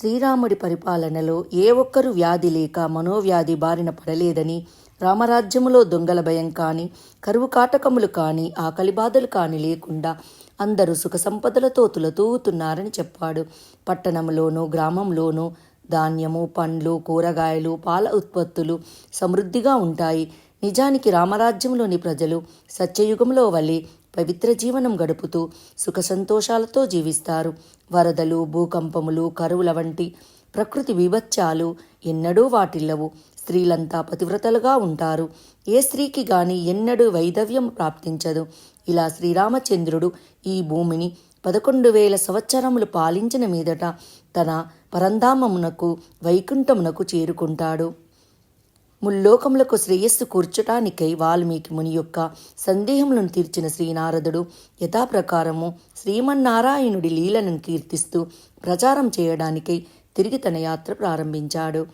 శ్రీరాముడి పరిపాలనలో ఏ ఒక్కరు వ్యాధి లేక మనోవ్యాధి బారిన పడలేదని రామరాజ్యములో దొంగల భయం కాని కరువు కాటకములు కాని ఆకలి బాధలు కాని లేకుండా అందరూ సుఖ సంపదలతో తులతూతున్నారని చెప్పాడు. పట్టణంలోనూ గ్రామంలోనూ ధాన్యము పండ్లు కూరగాయలు పాల ఉత్పత్తులు సమృద్ధిగా ఉంటాయి. నిజానికి రామరాజ్యంలోని ప్రజలు సత్యయుగంలో వలె పవిత్ర జీవనం గడుపుతూ సుఖ సంతోషాలతో జీవిస్తారు. వరదలు భూకంపములు కరువుల వంటి ప్రకృతి విభత్యాలు ఎన్నడూ వాటిల్లవు. స్త్రీలంతా పతివ్రతలుగా ఉంటారు. ఏ స్త్రీకి గాని ఎన్నడూ వైధవ్యం ప్రాప్తించదు. ఇలా శ్రీరామచంద్రుడు ఈ భూమిని పదకొండు వేల సంవత్సరములు పాలించిన మీదట తన పరంధామమునకు వైకుంఠమునకు చేరుకుంటాడు. ముల్లోకములకు శ్రేయస్సు కూర్చటానికై వాల్మీకి ముని యొక్క సందేహములను తీర్చిన శ్రీనారదుడు యథాప్రకారము శ్రీమన్నారాయణుడి లీలను కీర్తిస్తూ ప్రచారం చేయడానికై తిరిగి తన యాత్ర ప్రారంభించాడు.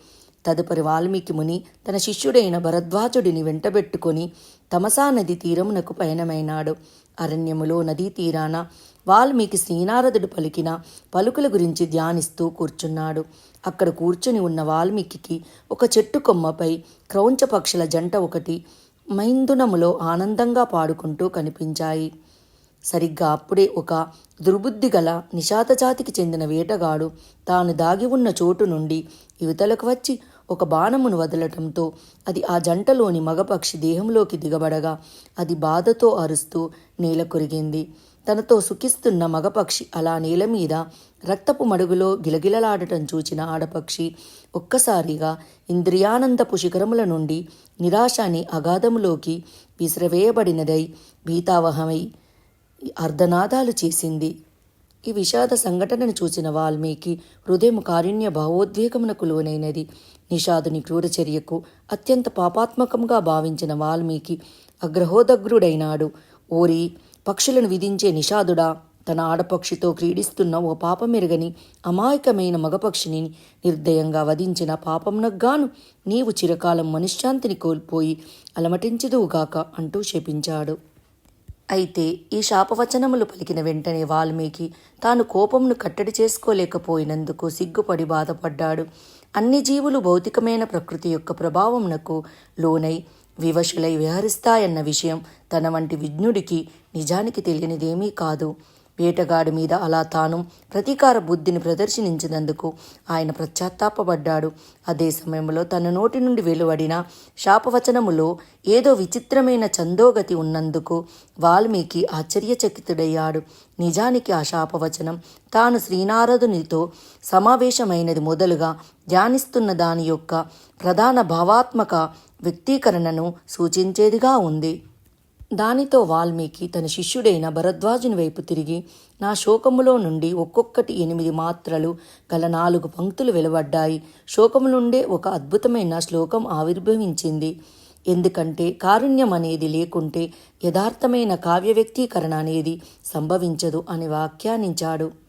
తదుపరి వాల్మీకి ముని తన శిష్యుడైన భరద్వాజుడిని వెంటబెట్టుకొని తమసా నది తీరమునకు పయనమైనాడు. అరణ్యములో నదీ తీరాన వాల్మీకి శ్రీనారదుడు పలికిన పలుకుల గురించి ధ్యానిస్తూ కూర్చున్నాడు. అక్కడ కూర్చుని ఉన్న వాల్మీకి ఒక చెట్టు కొమ్మపై క్రౌంచ పక్షుల జంట ఒకటి మైందునములో ఆనందంగా పాడుకుంటూ కనిపించాయి. సరిగ్గా అప్పుడే ఒక దుర్బుద్ధి గల నిషాత జాతికి చెందిన వేటగాడు తాను దాగి ఉన్న చోటు నుండి యువతలకు వచ్చి ఒక బాణమును వదలటంతో అది ఆ జంటలోని మగపక్షి దేహంలోకి దిగబడగా అది బాధతో అరుస్తూ నేల కొరిగింది. తనతో సుఖిస్తున్న మగపక్షి అలా నేల మీద రక్తపు మడుగులో గిలగిలలాడటం చూచిన ఆడపక్షి ఒక్కసారిగా ఇంద్రియానందపు శిఖరముల నుండి నిరాశాని అగాధములోకి విసిరవేయబడినదై భీతావహమై అర్ధనాదాలు చేసింది. ఈ విషాద సంఘటనను చూసిన వాల్మీకి హృదయం కారుణ్య భావోద్వేగమునకు లోనైనది. నిషాదుని క్రూరచర్యకు అత్యంత పాపాత్మకంగా భావించిన వాల్మీకి అగ్రహోదగ్రుడైనాడు. ఓరి పక్షులను విధించే నిషాదుడా తన ఆడపక్షితో క్రీడిస్తున్న ఓ పాపమెరుగని అమాయకమైన మగపక్షిని నిర్దయంగా వధించిన పాపంనగ్గాను నీవు చిరకాలం మనశ్శాంతిని కోల్పోయి అలమటించదువుగాక అంటూ శపించాడు. అయితే ఈ శాపవచనములు పలికిన వెంటనే వాల్మీకి తాను కోపంను కట్టడి చేసుకోలేకపోయినందుకు సిగ్గుపడి బాధపడ్డాడు. అన్ని జీవులు భౌతికమైన ప్రకృతి యొక్క ప్రభావంనకు లోనై వివశులై విహరిస్తాయన్న విషయం తన వంటి విజ్ఞుడికి నిజానికి తెలియనిదేమీ కాదు. వేటగాడి మీద అలా తాను ప్రతీకార బుద్ధిని ప్రదర్శించినందుకు ఆయన పశ్చాత్తాపడ్డాడు అదే సమయంలో తన నోటి నుండి వెలువడిన శాపవచనములో ఏదో విచిత్రమైన చందోగతి ఉన్నందుకు వాల్మీకి ఆశ్చర్యచకితుడయ్యాడు. నిజానికి ఆ శాపవచనం తాను శ్రీనారదునితో సమావేశమైనది మొదలుగా ధ్యానిస్తున్న దాని యొక్క ప్రధాన భావాత్మక వ్యక్తీకరణను సూచించేదిగా ఉంది. దానితో వాల్మీకి తన శిష్యుడైన భరద్వాజుని వైపు తిరిగి నా శోకములో నుండి ఒక్కొక్కటి ఎనిమిది మాత్రలు గల నాలుగు పంక్తులు వెలువడ్డాయి. శోకము నుండే ఒక అద్భుతమైన శ్లోకం ఆవిర్భవించింది. ఎందుకంటే కారుణ్యం అనేది లేకుంటే యథార్థమైన కావ్య వ్యక్తీకరణ అనేది సంభవించదు అని వ్యాఖ్యానించాడు.